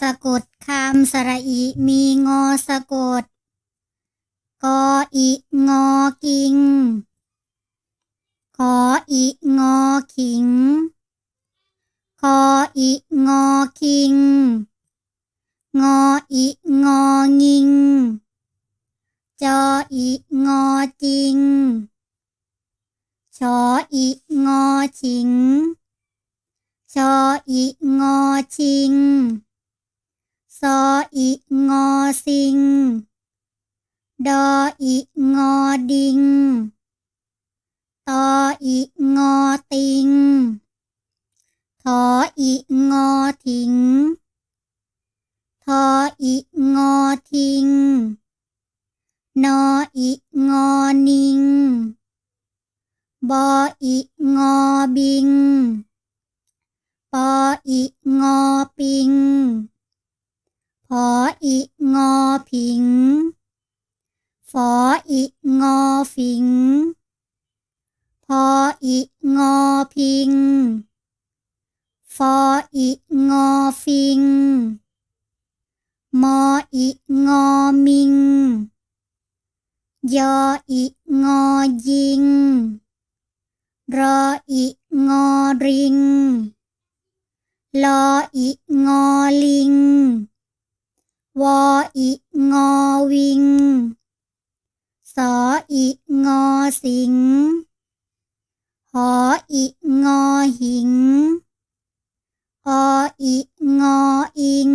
สะกดคำสระอีมีงอสะกด กออีงอกิง ขออีงอขิง คออีงอคิง งออีงองิง จออีงอจิงชออีงอฉิง ชออีงอชิง ซออีงอสิง ดออีงอดิง ตออีงอติง ทออีงอถิง ทออีงอทิง นออีงอนิง บออีงอบิง ปออีงอปิง พออีงอผิง ฝออีงอฝิง พออีงอพิง ฟออีงอฟิง มออีงอมิง ยออีงอยิง รออีงอริง ลออีงอลิง วออีงอวิง สออีงอสิง หออีงอหิง ออีงออิง